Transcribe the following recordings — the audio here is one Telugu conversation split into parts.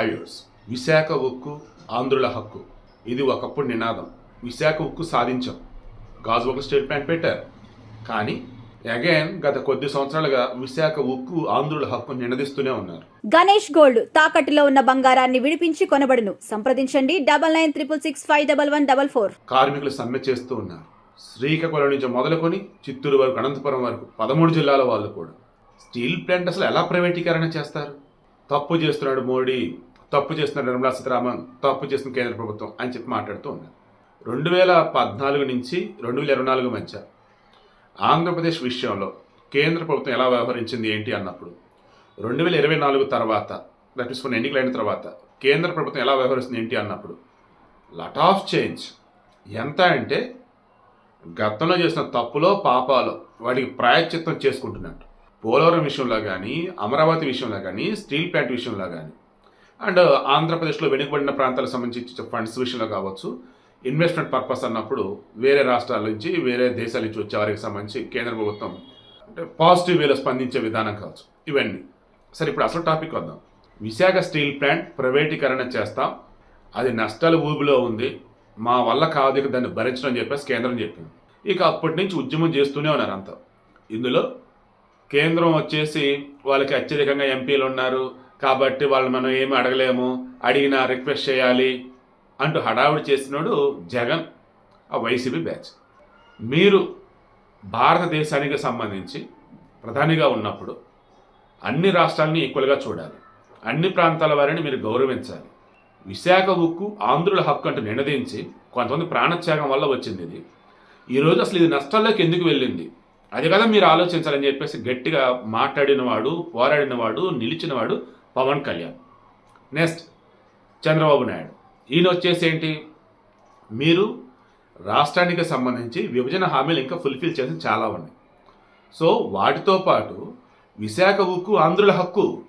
హైవేస్ విశాఖ ఉక్కు ఆంధ్రుల హక్కు. ఇది ఒకప్పుడు నినాదం. విశాఖ ఉక్కు సాధించాం. గాజు ఒక స్టీల్ ప్లాంట్ పెట్టారు. కానీ అగైన్ గత కొద్ది సంవత్సరాలుగా విశాఖ ఉక్కు ఆంధ్రుల హక్కు నినదిస్తూనే ఉన్నారు. గణేష్ గోల్డ్ తాకట్టులో ఉన్న బంగారాన్ని విడిపించి కొనబడును. సంప్రదించండి double nine triple six five double one double four. కార్మికులు సమ్మె చేస్తూ ఉన్నారు. శ్రీకాకుళం నుంచి మొదలుకొని చిత్తూరు వరకు అనంతపురం వరకు పదమూడు జిల్లాల వాళ్ళు కూడా. స్టీల్ ప్లాంట్ అసలు ఎలా ప్రైవేటీకరణ చేస్తారు? తప్పు చేస్తున్నాడు మోడీ. తప్పు చేస్తున్న నిర్మలా సీతారామన్ తప్పు చేసిన కేంద్ర ప్రభుత్వం అని చెప్పి మాట్లాడుతూ ఉన్నారు. రెండు వేల పద్నాలుగు నుంచి రెండు వేల ఇరవై నాలుగు మధ్య ఆంధ్రప్రదేశ్ విషయంలో కేంద్ర ప్రభుత్వం ఎలా వ్యవహరించింది ఏంటి అన్నప్పుడు రెండు వేల ఇరవై నాలుగు తర్వాత దట్ ఈస్ కొన్ని ఎన్నికలైన తర్వాత కేంద్ర ప్రభుత్వం ఎలా వ్యవహరిస్తుంది ఏంటి అన్నప్పుడు లట్ ఆఫ్ చేంజ్ ఎంత అంటే గతంలో చేసిన తప్పులో పాపాలో వాటికి ప్రాయశ్చిత్తం చేసుకుంటున్నట్టు. పోలవరం విషయంలో కానీ అమరావతి విషయంలో కానీ స్టీల్ ప్లాంట్ విషయంలో కానీ అండ్ ఆంధ్రప్రదేశ్లో వెనుకబడిన ప్రాంతాలకు సంబంధించి ఫండ్స్ విషయంలో కావచ్చు ఇన్వెస్ట్మెంట్ పర్పస్ అన్నప్పుడు వేరే రాష్ట్రాల నుంచి వేరే దేశాల నుంచి వచ్చే వారికి సంబంధించి కేంద్ర ప్రభుత్వం అంటే పాజిటివ్ వేలో స్పందించే విధానం కావచ్చు. ఇవన్నీ. సరే ఇప్పుడు అసలు టాపిక్ వద్దాం. విశాఖ స్టీల్ ప్లాంట్ ప్రైవేటీకరణ చేస్తాం. అది నష్టాల ఊబిలో ఉంది. మా వల్ల కాదు ఇక దాన్ని భరించడం అని చెప్పేసి కేంద్రం చెప్పింది. ఇక అప్పటి నుంచి ఉద్యమం చేస్తూనే ఉన్నారు అంతా. ఇందులో కేంద్రం వచ్చేసి వాళ్ళకి అత్యధికంగా ఎంపీలు ఉన్నారు. కాబట్టి వాళ్ళు మనం ఏమి అడగలేము. అడిగినా రిక్వెస్ట్ చేయాలి అంటూ హడావుడి చేసినాడు జగన్ ఆ వైసీపీ బ్యాచ్. మీరు భారతదేశానికి సంబంధించి ప్రధానిగా ఉన్నప్పుడు అన్ని రాష్ట్రాలని ఈక్వల్గా చూడాలి. అన్ని ప్రాంతాల వారిని మీరు గౌరవించాలి. విశాఖ ఉక్కు ఆంధ్రుల హక్కు అంటూ నినదించి కొంతమంది ప్రాణత్యాగం వల్ల వచ్చింది ఇది. ఈరోజు అసలు ఇది నష్టాల్లోకి ఎందుకు వెళ్ళింది? అది కదా మీరు ఆలోచించాలని చెప్పేసి గట్టిగా మాట్లాడినవాడు పోరాడినవాడు నిలిచినవాడు పవన్ కళ్యాణ్. నెక్స్ట్ చంద్రబాబు నాయుడు. ఈయన వచ్చేసి ఏంటి? మీరు రాష్ట్రానికి సంబంధించి విభజన హామీలు ఇంకా ఫుల్ఫిల్ చేసి చాలా ఉన్నాయి. సో వాటితో పాటు విశాఖ ఉక్కు ఆంధ్రుల హక్కు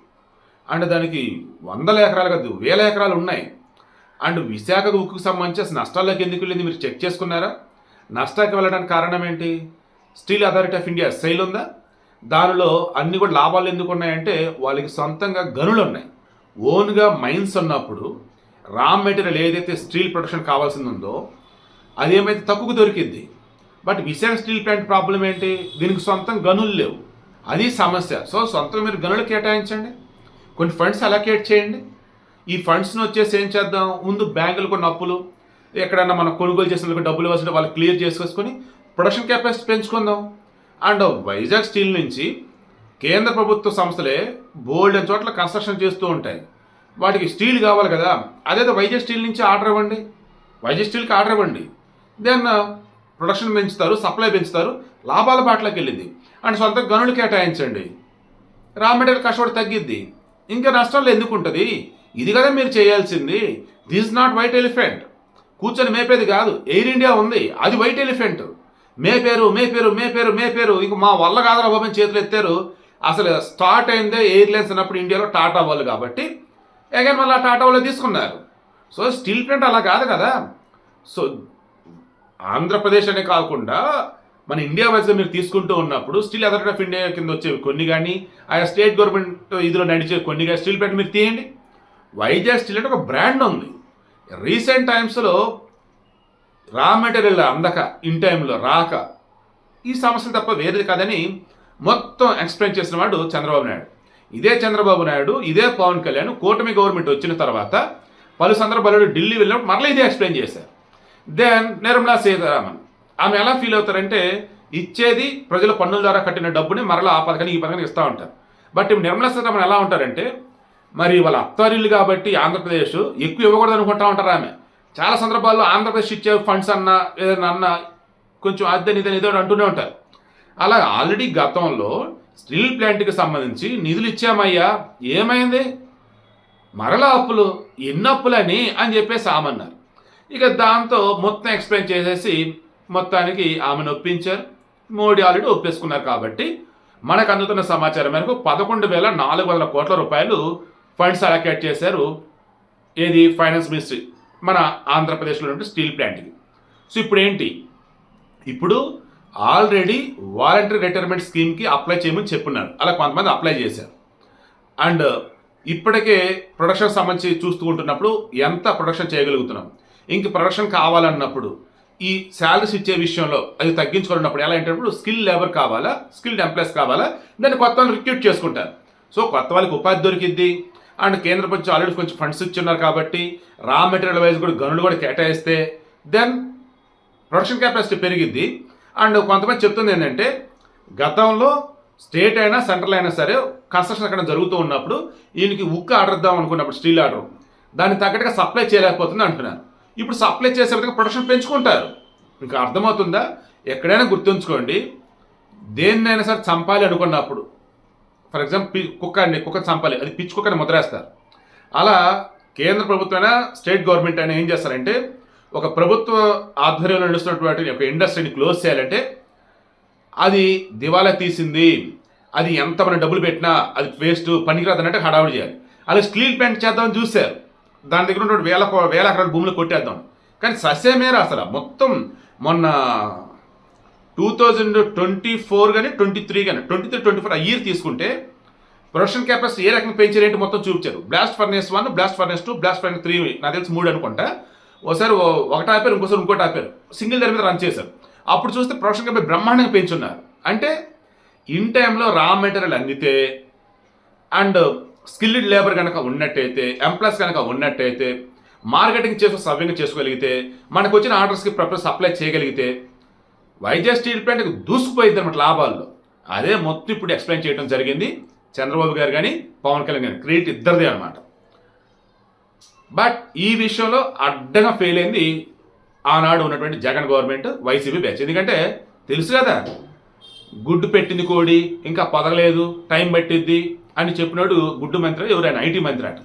అండ్ దానికి వందల ఎకరాలు కాదు వేల ఎకరాలు ఉన్నాయి. అండ్ విశాఖ ఉక్కుకు సంబంధించి నష్టాల్లోకి ఎందుకు వెళ్ళింది మీరు చెక్ చేసుకున్నారా? నష్టానికి వెళ్ళడానికి కారణం ఏంటి? Steel Authority of India SAIL ఉందా? దానిలో అన్ని కూడా లాభాలు ఎందుకు ఉన్నాయంటే వాళ్ళకి సొంతంగా గనులు ఉన్నాయి. ఓన్గా మైన్స్ ఉన్నప్పుడు రా మెటీరియల్ ఏదైతే స్టీల్ ప్రొడక్షన్ కావాల్సింది ఉందో అదేమైతే తక్కువ దొరికింది but Visakha steel plant problem ఏంటి? దీనికి సొంతం గనులు లేవు. అది సమస్య. సో సొంతం మీరు గనులు కేటాయించండి. కొన్ని ఫండ్స్ అలొకేట్ చేయండి. ఈ ఫండ్స్ని వచ్చేసి ఏం చేద్దాం? ముందు బ్యాంకులు కొన్ని అప్పులు. ఎక్కడైనా మనం కొనుగోలు చేసిన డబ్బులు ఇవ్వాల్సిన వాళ్ళు క్లియర్ చేసుకొని ప్రొడక్షన్ కెపాసిటీ పెంచుకుందాం. అండ్ వైజాగ్ స్టీల్ నుంచి కేంద్ర ప్రభుత్వ సంస్థలే బోల్డ్ చోట్ల కన్స్ట్రక్షన్ చేస్తూ ఉంటాయి. వాటికి స్టీల్ కావాలి కదా. అదేదో వైజాగ్ స్టీల్ నుంచి ఆర్డర్ ఇవ్వండి. వైజాగ్ స్టీల్కి ఆర్డర్ ఇవ్వండి. దెన్ uh, ప్రొడక్షన్ పెంచుతారు సప్లై పెంచుతారు లాభాల బాటలోకి వెళ్ళింది. అండ్ సొంత గనులు కేటాయించండి. రా మెటీరియల్ కష్టపడి తగ్గిద్ది. ఇంకా నష్టాలు ఎందుకు ఉంటుంది? ఇది కదా మీరు చేయాల్సింది. దిస్ నాట్ వైట్ ఎలిఫెంట్ కూర్చొని మేపేది కాదు. ఎయిర్ ఇండియా ఉంది. అది వైట్ ఎలిఫెంట్ మే పేరు మే పేరు మే పేరు మే పేరు. ఇంక మా వల్ల కాదురా బాబు చేతులు ఎత్తారు. అసలు స్టార్ట్ అయిందే ఎయిర్లైన్స్ అన్నప్పుడు ఇండియాలో టాటా వాళ్ళు కాబట్టి అగైన్ మళ్ళీ ఆ టాటా వాళ్ళు తీసుకున్నారు. సో స్టీల్ ప్లాంట్ అలా కాదు కదా. సో ఆంధ్రప్రదేశ్ అనే కాకుండా మన ఇండియా వైజ్గా మీరు తీసుకుంటూ ఉన్నప్పుడు స్టీల్ అథారిటీ ఆఫ్ ఇండియా కింద వచ్చేవి కొన్ని కానీ ఆయా స్టేట్ గవర్నమెంట్ ఇదిలో నడిచే కొన్ని కానీ స్టీల్ ప్లాంట్ మీరు తీయండి. వైజాగ్ స్టీల్ అంటే ఒక బ్రాండ్ ఉంది. రీసెంట్ టైమ్స్లో రా మెటీరియల్ అందక ఇన్ టైంలో రాక ఈ సమస్యలు తప్ప వేరేది కాదని మొత్తం ఎక్స్ప్లెయిన్ చేసిన వాడు చంద్రబాబు నాయుడు. ఇదే చంద్రబాబు నాయుడు ఇదే పవన్ కళ్యాణ్ కూటమి గవర్నమెంట్ వచ్చిన తర్వాత పలు సందర్భాల్లో ఢిల్లీ వెళ్ళినప్పుడు మరలా ఇదే ఎక్స్ప్లెయిన్ చేశారు. దెన్ నిర్మలా సీతారామన్ ఆమె ఎలా ఫీల్ అవుతారంటే ఇచ్చేది ప్రజల పన్నుల ద్వారా కట్టిన డబ్బుని మరలా ఆ పథకానికి ఈ పథకానికి ఇస్తూ ఉంటారు. బట్ నిర్మలా సీతారామన్ ఎలా ఉంటారంటే మరి వాళ్ళ అత్తారిల్లు కాబట్టి ఆంధ్రప్రదేశ్ ఎక్కువ ఇవ్వకూడదు అనుకుంటా ఉంటారు ఆమె. చాలా సందర్భాల్లో ఆంధ్రప్రదేశ్ ఇచ్చే ఫండ్స్ అన్నా ఏదైనా అన్న కొంచెం అద్దెని ఇదని ఏదో అంటూనే ఉంటారు. అలా ఆల్రెడీ గతంలో స్టీల్ ప్లాంట్కి సంబంధించి నిధులు ఇచ్చామయ్యా. ఏమైంది? మరలా అప్పులు ఎన్ని అప్పులని అని చెప్పేసి ఆమన్నారు ఇక దాంతో మొత్తం ఎక్స్ప్లెయిన్ చేసేసి మొత్తానికి ఆమెను ఒప్పించారు. మోడీ ఆల్రెడీ ఒప్పేసుకున్నారు కాబట్టి మనకు అందుతున్న సమాచారం మేరకు పదకొండు వేల నాలుగు వందల కోట్ల రూపాయలు ఫండ్స్ అలొకేట్ చేశారు. ఏది? ఫైనాన్స్ మినిస్ట్రీ మన ఆంధ్రప్రదేశ్లో ఉంటే స్టీల్ ప్లాంట్కి సో ఇప్పుడు ఏంటి ఇప్పుడు ఆల్రెడీ వాలంటరీ రిటైర్మెంట్ స్కీమ్కి అప్లై చేయమని చెప్పున్నారు అలా కొంతమంది అప్లై చేశారు. అండ్ ఇప్పటికే ప్రొడక్షన్ సంబంధించి చూస్తూ ఉంటున్నప్పుడు ఎంత ప్రొడక్షన్ చేయగలుగుతున్నాం? ఇంక ప్రొడక్షన్ కావాలన్నప్పుడు ఈ శాలరీస్ ఇచ్చే విషయంలో అది తగ్గించుకున్నప్పుడు ఎలా ఏంటప్పుడు స్కిల్ లేబర్ కావాలా? స్కిల్డ్ ఎంప్లాయీస్ కావాలా? దాన్ని కొత్త వాళ్ళు రిక్రూట్ చేసుకుంటారు. సో కొత్త వాళ్ళకి ఉపాధి దొరికిద్ది. అండ్ కేంద్ర ప్రభుత్వం ఆల్రెడీ కొంచెం ఫండ్స్ ఇచ్చున్నారు కాబట్టి రా మెటీరియల్ వైజ్ కూడా గనులు కూడా కేటాయిస్తే దెన్ ప్రొడక్షన్ కెపాసిటీ పెరిగిద్ది. అండ్ కొంతమంది చెప్తుంది ఏంటంటే గతంలో స్టేట్ అయినా సెంట్రల్ అయినా సరే కన్స్ట్రక్షన్ అక్కడ జరుగుతూ ఉన్నప్పుడు ఈయనకి ఉక్కు ఆర్డర్ ఇద్దాం అనుకున్నప్పుడు స్టీల్ ఆర్డర్. దాన్ని తగ్గట్టుగా సప్లై చేయలేకపోతుంది అంటున్నారు. ఇప్పుడు సప్లై చేసే విధంగా ప్రొడక్షన్ పెంచుకుంటారు. ఇంకా అర్థమవుతుందా? ఎక్కడైనా గుర్తుంచుకోండి దేన్నైనా సరే చంపాలి అనుకున్నప్పుడు ఫర్ ఎగ్జాంపుల్ పి కుక్కని కుక్క చంపాలి. అది పిచ్చి కుక్కని ముద్రేస్తారు. అలా కేంద్ర ప్రభుత్వమైనా స్టేట్ గవర్నమెంట్ అయినా ఏం చేస్తారంటే ఒక ప్రభుత్వ ఆధ్వర్యంలో నడుస్తున్నటువంటి ఒక ఇండస్ట్రీని క్లోజ్ చేయాలంటే అది దివాలా తీసింది అది ఎంత మనం డబ్బులు పెట్టినా అది వేస్ట్ పనికిరాదనంటే హడావుడి చేయాలి. అలా స్టీల్ ప్లాంట్ చేద్దామని చూశారు. దాని దగ్గర ఉన్నటువంటి వేల వేల ఎకరాల భూములు కొట్టేద్దాం. కానీ సస్యమేరా అసలు. మొత్తం మొన్న టూ థౌజండ్ ట్వంటీ ఫోర్ కానీ ట్వంటీ త్రీ కానీ ట్వంటీ త్రీ ట్వంటీ ఫోర్ ఆ ఇయర్ తీసుకుంటే ప్రొడక్షన్ కెపాసిటీ ఏ రకంగా పెంచారు ఏంటి మొత్తం చూపించారు? Blast furnace one blast furnace two blast furnace three నాకు తెలిసి మూడు అనుకుంటా. ఒకసారి ఒకటి ఆపారు ఇంకోసారి ఇంకోటి ఆపారు. సింగిల్ దాని మీద రన్ చేశారు. అప్పుడు చూస్తే ప్రొడక్షన్ కెపాసిటీ బ్రహ్మాండంగా పెంచున్నారు. అంటే ఇన్ టైంలో రా మెటీరియల్ అందితే అండ్ స్కిల్డ్ లేబర్ కనుక ఉన్నట్టయితే ఎంప్లాయీస్ కనుక ఉన్నట్టయితే మార్కెటింగ్ చేసి సవ్యంగా చేసుకోగలిగితే మనకు వచ్చిన ఆర్డర్స్కి ప్రపర్ సప్లై చేయగలిగితే వైజాగ్ స్టీల్ ప్లాంట్కి దూసుకుపోయింది అనమాట లాభాల్లో. అదే మొత్తం ఇప్పుడు ఎక్స్ప్లెయిన్ చేయడం జరిగింది. చంద్రబాబు గారు కానీ పవన్ కళ్యాణ్ గారు క్రెడిట్ ఇద్దరిదే అనమాట బట్ ఈ విషయంలో అడ్డంగా ఫెయిల్ అయింది ఆనాడు ఉన్నటువంటి జగన్ గవర్నమెంట్ వైసీపీ బ్యాచ్. ఎందుకంటే తెలుసు కదా గుడ్డు పెట్టింది కోడి ఇంకా పొదగలేదు టైం పట్టిద్ది అని చెప్పినాడు గుడ్డు మంత్రి ఎవరైనా ఐటీ మంత్రి అట.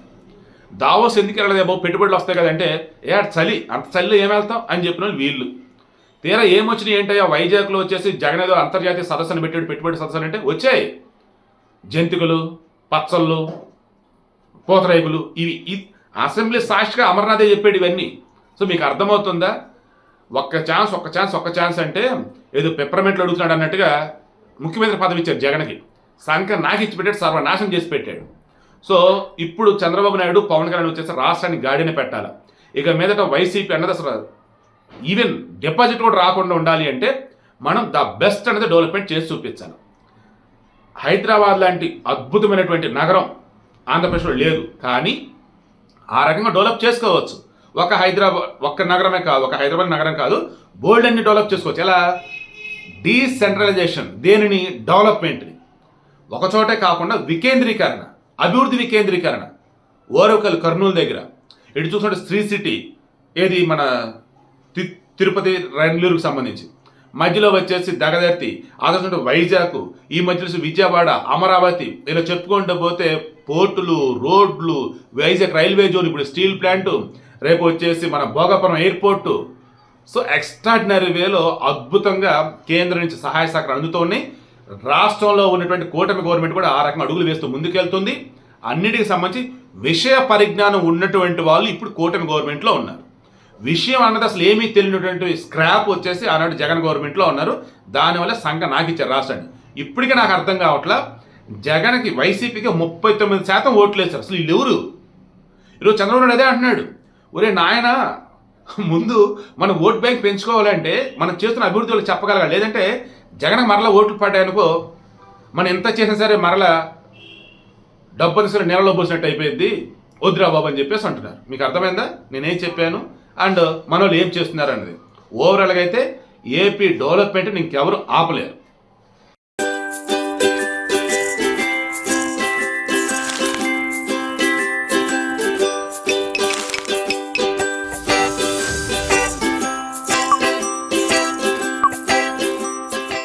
దావోస్ ఎందుకు వెళ్ళలేదు బాబు పెట్టుబడులు వస్తాయి కదంటే ఏ చలి అంత చలిలో ఏం వెళ్తాం అని చెప్పిన వీళ్ళు. తీరా ఏమొచ్చినాయి ఏంటయ్యా? వైజాగ్లో వచ్చేసి జగన్ ఏదో అంతర్జాతీయ సదస్సును పెట్టాడు పెట్టుబడి సదస్సులు అంటే వచ్చాయి. జంతికలు పచ్చళ్ళు పూతరేకులు ఇవి అసెంబ్లీ సాక్షిగా అమర్నాథే చెప్పాడు ఇవన్నీ. సో మీకు అర్థమవుతుందా? ఒక్క ఛాన్స్ ఒక్క ఛాన్స్ ఒక్క ఛాన్స్ అంటే ఏదో పెప్పర్మెంట్లు అడుగుతున్నాడు అన్నట్టుగా ముఖ్యమంత్రి పదవి ఇచ్చారు జగన్కి. సంఖ్య నాకు ఇచ్చి పెట్టాడు సర్వనాశం చేసి పెట్టాడు. సో ఇప్పుడు చంద్రబాబు నాయుడు పవన్ కళ్యాణ్ వచ్చేసి రాష్ట్రాన్ని గాడిన పెట్టాలి. ఇక మీదట వైసీపీ అన్నది అసలు ఈవెన్ డిపాజిట్ కూడా రాకుండా ఉండాలి అంటే మనం ద బెస్ట్ అనేది డెవలప్మెంట్ చేసి చూపించాలి. హైదరాబాద్ లాంటి అద్భుతమైనటువంటి నగరం ఆంధ్రప్రదేశ్లో లేదు. కానీ ఆ రకంగా డెవలప్ చేసుకోవచ్చు. ఒక హైదరాబాద్ ఒక్క నగరమే కాదు ఒక హైదరాబాద్ నగరం కాదు బోల్డ్ అన్ని డెవలప్ చేసుకోవచ్చు. ఎలా? డీసెంట్రలైజేషన్ దేనిని? డెవలప్మెంట్ని. ఒక చోటే కాకుండా వికేంద్రీకరణ అభివృద్ధి వికేంద్రీకరణ. ఓరవకల్ కర్నూలు దగ్గర. ఇటు చూసుకుంటే శ్రీ సిటీ ఏది మన తిరుపతి రెండూరుకు సంబంధించి. మధ్యలో వచ్చేసి దగదర్తి ఆ తర్వాత వైజాగ్ ఈ మధ్యలో విజయవాడ అమరావతి ఇలా చెప్పుకుంటూ పోతే పోర్టులు రోడ్లు వైజాగ్ రైల్వే జోన్ ఇప్పుడు స్టీల్ ప్లాంటు రేపు వచ్చేసి మన భోగాపురం ఎయిర్పోర్టు. సో ఎక్స్ట్రాడినరీ వేలో అద్భుతంగా కేంద్రం నుంచి సహాయ సహకారం అందుతోనే రాష్ట్రంలో ఉన్నటువంటి కూటమి గవర్నమెంట్ కూడా ఆ రకంగా అడుగులు వేస్తూ ముందుకెళ్తుంది. అన్నిటికి సంబంధించి విషయ పరిజ్ఞానం ఉన్నటువంటి వాళ్ళు ఇప్పుడు కూటమి గవర్నమెంట్లో ఉన్నారు. విషయం అన్నది అసలు ఏమీ తెలియనటువంటి స్క్రాప్ వచ్చేసి ఆనాడు జగన్ గవర్నమెంట్లో ఉన్నారు. దానివల్ల సంఘ నాకు ఇచ్చారు రాష్ట్రాన్ని. ఇప్పటికీ నాకు అర్థం కావట్లా జగన్కి వైసీపీకి ముప్పై తొమ్మిది శాతం ఓట్లు వేశారు. అసలు వీళ్ళు ఎవరు? ఈరోజు చంద్రబాబు నాయుడు అదే అంటున్నాడు. ఒరే నాయన ముందు మన ఓట్ బ్యాంక్ పెంచుకోవాలంటే మనం చేస్తున్న అభివృద్ధి వాళ్ళు చెప్పగలగాలి. లేదంటే జగన్ మరలా ఓట్లు పడ్డాయనుకో మనం ఎంత చేసినా సరే మరలా డబ్బు తీసుకుని నీళ్ళలో పోసినట్టు అయిపోయింది వద్దురా బాబు అని చెప్పేసి అంటున్నారు. మీకు అర్థమైందా? నేనేం చెప్పాను? అండ్ మన వాళ్ళు ఏం చేస్తున్నారు అనేది ఓవరాల్గా అయితే ఏపీ డెవలప్మెంట్ ఇంకెవరు ఆపలేరు.